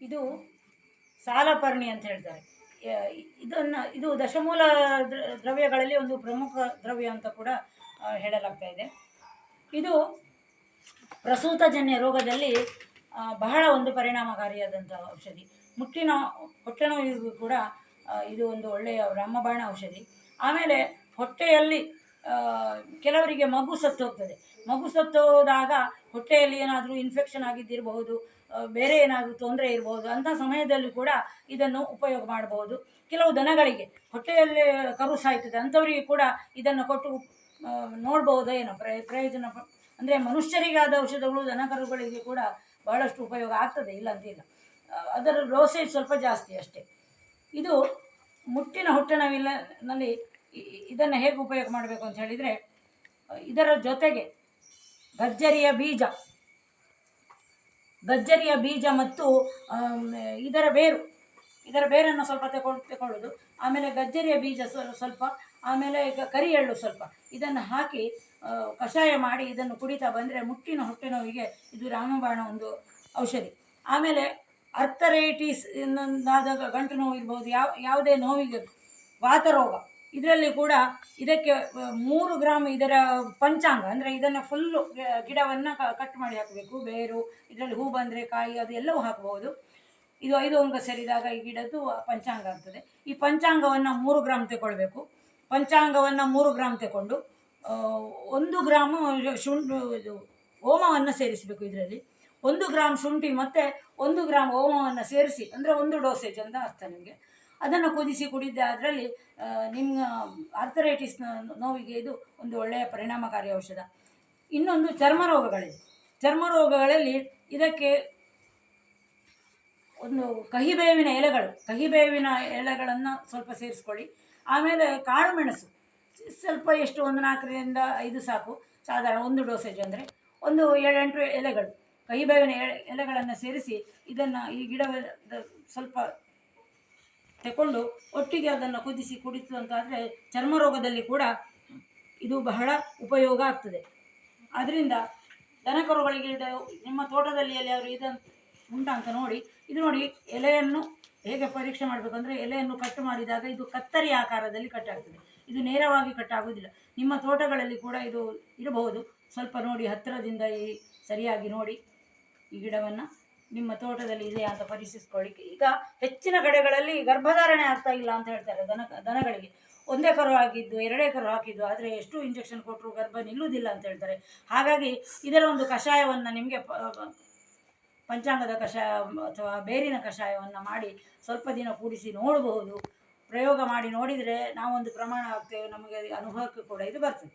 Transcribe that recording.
ಇದು ಸಾಲಪರ್ಣಿ ಅಂತ ಹೇಳ್ತಾರೆ. ಇದನ್ನು, ಇದು ದಶಮೂಲ ದ್ರ- ದ್ರವ್ಯಗಳಲ್ಲಿ ಒಂದು ಪ್ರಮುಖ ದ್ರವ್ಯ ಅಂತ ಕೂಡ ಹೇಳಲಾಗ್ತಾ ಇದೆ. ಇದು ಪ್ರಸೂತಜನ್ಯ ರೋಗದಲ್ಲಿ ಬಹಳ ಒಂದು ಪರಿಣಾಮಕಾರಿಯಾದಂಥ ಔಷಧಿ. ಮುಟ್ಟಿನ, ಹೊಟ್ಟೆ ನೋವಿಗೂ ಕೂಡ ಇದು ಒಂದು ಒಳ್ಳೆಯ ರಾಮಬಾಣ ಔಷಧಿ. ಆಮೇಲೆ ಹೊಟ್ಟೆಯಲ್ಲಿ ಕೆಲವರಿಗೆ ಮಗು ಸತ್ತು ಹೋಗ್ತದೆ. ಮಗು ಸತ್ತು ಹೋದಾಗ ಹೊಟ್ಟೆಯಲ್ಲಿ ಏನಾದರೂ ಇನ್ಫೆಕ್ಷನ್ ಆಗಿದ್ದಿರಬಹುದು ಬೇರೆ ಏನಾದರೂ ತೊಂದರೆ ಇರಬಹುದು, ಅಂಥ ಸಮಯದಲ್ಲಿ ಕೂಡ ಇದನ್ನು ಉಪಯೋಗ ಮಾಡಬಹುದು. ಕೆಲವು ದನಗಳಿಗೆ ಹೊಟ್ಟೆಯಲ್ಲಿ ಕರು ಸಾಯ್ತದೆ, ಅಂಥವರಿಗೆ ಕೂಡ ಇದನ್ನು ಕೊಟ್ಟು ನೋಡ್ಬೋದು ಏನೋ ಪ್ರಯ, ಪ್ರಯೋಜನ ಅಂದರೆ ಮನುಷ್ಯರಿಗಾದ ಔಷಧಗಳು, ದನಕರುಗಳಿಗೆ ಕೂಡ ಬಹಳಷ್ಟು ಉಪಯೋಗ ಆಗ್ತದೆ, ಇಲ್ಲ ಅಂತಿಲ್ಲ ಅದರ ಡೋಸೇಜ್ ಸ್ವಲ್ಪ ಜಾಸ್ತಿ ಅಷ್ಟೇ. ಇದು ಮುಟ್ಟಿನ ಹೊಟ್ಟೆ ನೋವಿಲ್ಲ, ನಲ್ಲಿ ಇದನ್ನು ಹೇಗೆ ಉಪಯೋಗ ಮಾಡಬೇಕು ಅಂತ ಹೇಳಿದರೆ, ಇದರ ಜೊತೆಗೆ ಗಜ್ಜರಿಯ ಬೀಜ ಗಜ್ಜರಿಯ ಬೀಜ ಮತ್ತು ಇದರ ಬೇರು, ಇದರ ಬೇರನ್ನು ಸ್ವಲ್ಪ ತಗೊಳ್ ತಗೊಳ್ಳೋದು ಆಮೇಲೆ ಗಜ್ಜರಿಯ ಬೀಜ ಸ್ವ- ಸ್ವಲ್ಪ, ಆಮೇಲೆ ಕರಿ ಎಳ್ಳು ಸ್ವಲ್ಪ. ಇದನ್ನು ಹಾಕಿ ಕಷಾಯ ಮಾಡಿ ಇದನ್ನು ಕುಡಿತಾ ಬಂದರೆ ಮುಟ್ಟಿನ ಹೊಟ್ಟೆ ನೋವಿಗೆ ಇದು ರಾಮಬಾಣ ಒಂದು ಔಷಧಿ. ಆಮೇಲೆ ಅರ್ಥರೈಟಿಸ್ ಆದಾಗ ಗಂಟು ನೋವು ಇರ್ಬೋದು, ಯಾವ, ಯಾವುದೇ ನೋವಿಗೆ, ವಾತರೋಗ ಇದರಲ್ಲಿ ಕೂಡ ಇದಕ್ಕೆ ಮೂರು ಗ್ರಾಮ್ ಇದರ ಪಂಚಾಂಗ, ಅಂದರೆ ಇದನ್ನು ಫುಲ್ಲು ಗಿಡವನ್ನು ಕಟ್ ಮಾಡಿ ಹಾಕಬೇಕು. ಬೇರು, ಇದರಲ್ಲಿ ಹೂ ಬಂದರೆ ಕಾಯಿ ಅದು ಎಲ್ಲವೂ ಹಾಕಬಹುದು ಇದು, ಐದು ಅಂಗ ಸೇರಿದಾಗ ಈ ಗಿಡದ್ದು ಪಂಚಾಂಗ ಆಗ್ತದೆ. ಈ ಪಂಚಾಂಗವನ್ನು ಮೂರು ಗ್ರಾಮ್ ತಗೊಳ್ಬೇಕು ಪಂಚಾಂಗವನ್ನು ಮೂರು ಗ್ರಾಮ್ ತಗೊಂಡು ಒಂದು ಗ್ರಾಮು ಶುಂಠಿ, ಇದು, ಓಮವನ್ನು ಸೇರಿಸಬೇಕು ಇದರಲ್ಲಿ. ಒಂದು ಗ್ರಾಮ್ ಶುಂಠಿ ಮತ್ತು ಒಂದು ಗ್ರಾಮ್ ಓಮವನ್ನು ಸೇರಿಸಿ, ಅಂದರೆ ಒಂದು ಡೋಸೇಜ್ ಅಂತ ಅರ್ಥ ನಿಮಗೆ. ಅದನ್ನು ಕುದಿಸಿ ಕುಡಿದ್ದೆ ಅದರಲ್ಲಿ ನಿಮ್ಮ ಆರ್ಥರೈಟಿಸ್ ನೋವಿಗೆ ಇದು ಒಂದು ಒಳ್ಳೆಯ ಪರಿಣಾಮಕಾರಿ ಔಷಧ. ಇನ್ನೊಂದು ಚರ್ಮ ರೋಗಗಳಿವೆ ಚರ್ಮ ರೋಗಗಳಲ್ಲಿ ಇದಕ್ಕೆ ಒಂದು ಕಹಿಬೇವಿನ ಎಲೆಗಳು, ಕಹಿಬೇವಿನ ಎಲೆಗಳನ್ನು ಸ್ವಲ್ಪ ಸೇರಿಸ್ಕೊಳ್ಳಿ. ಆಮೇಲೆ ಕಾಳು ಮೆಣಸು, ಸ್ವಲ್ಪ ಎಷ್ಟು, ಒಂದು ನಾಲ್ಕರಿಂದ ಐದು ಸಾಕು, ಸಾಧಾರಣ ಒಂದು ಡೋಸೇಜ್ ಅಂದರೆ ಒಂದು ಏಳೆಂಟು ಎಲೆಗಳು. ಕಹಿಬೇವಿನ ಎಲೆ- ಎಲೆಗಳನ್ನು ಸೇರಿಸಿ ಇದನ್ನು ಈ ಗಿಡದ ಸ್ವಲ್ಪ ತಗೊಂಡು ಒಟ್ಟಿಗೆ ಅದನ್ನು ಕುದಿಸಿ ಕುಡಿತು ಅಂತಾದರೆ ಚರ್ಮ ರೋಗದಲ್ಲಿ ಕೂಡ ಇದು ಬಹಳ ಉಪಯೋಗ ಆಗ್ತದೆ. ಅದರಿಂದ ದನಕರುಗಳಿಗೆ ಇದು ನಿಮ್ಮ ತೋಟದಲ್ಲಿ ಅವರು ಇದನ್ನು ಉಂಟಾ ಅಂತ ನೋಡಿ, ಇದು ನೋಡಿ ಎಲೆಯನ್ನು ಹೇಗೆ ಪರೀಕ್ಷೆ ಮಾಡಬೇಕು ಅಂದರೆ ಎಲೆಯನ್ನು ಕಟ್ ಮಾಡಿದಾಗ ಇದು ಕತ್ತರಿ ಆಕಾರದಲ್ಲಿ ಕಟ್ಟಾಗ್ತದೆ ಇದು ನೇರವಾಗಿ ಕಟ್ಟಾಗುವುದಿಲ್ಲ ನಿಮ್ಮ ತೋಟಗಳಲ್ಲಿ ಕೂಡ ಇದು ಇರಬಹುದು. ಸ್ವಲ್ಪ ನೋಡಿ ಹತ್ತಿರದಿಂದ ಈ ಸರಿಯಾಗಿ ನೋಡಿ ಈ ಗಿಡವನ್ನು. ನಿಮ್ಮ ತೋಟದಲ್ಲಿ ಇದೆಯಾ ಅಂತ ಪರಿಶೀಲಿಸ್ಕೊಳ್ಳಿಕ್ಕೆ. ಈಗ ಹೆಚ್ಚಿನ ಕಡೆಗಳಲ್ಲಿ ಗರ್ಭಧಾರಣೆ ಆಗ್ತಾ ಇಲ್ಲ ಅಂತ ಹೇಳ್ತಾರೆ ದನ, ದನಗಳಿಗೆ. ಒಂದೇ ಕರು ಹಾಕಿದ್ದು, ಎರಡೇ ಕರು ಹಾಕಿದ್ದು, ಆದರೆ ಎಷ್ಟು ಇಂಜೆಕ್ಷನ್ ಕೊಟ್ಟರು ಗರ್ಭ ನಿಲ್ಲುವುದಿಲ್ಲ ಅಂತ ಹೇಳ್ತಾರೆ. ಹಾಗಾಗಿ ಇದರ ಒಂದು ಕಷಾಯವನ್ನು ನಿಮಗೆ ಪಂಚಾಂಗದ ಕಷಾಯ, ಅಥವಾ ಬೇರಿನ ಕಷಾಯವನ್ನು ಮಾಡಿ ಸ್ವಲ್ಪ ದಿನ ಕೂಡಿಸಿ ನೋಡಬಹುದು ಪ್ರಯೋಗ ಮಾಡಿ ನೋಡಿದರೆ ನಾವೊಂದು ಪ್ರಮಾಣ ಆಗ್ತೇವೆ, ನಮಗೆ ಅನುಭವಕ್ಕೆ ಕೂಡ ಇದು ಬರ್ತದೆ.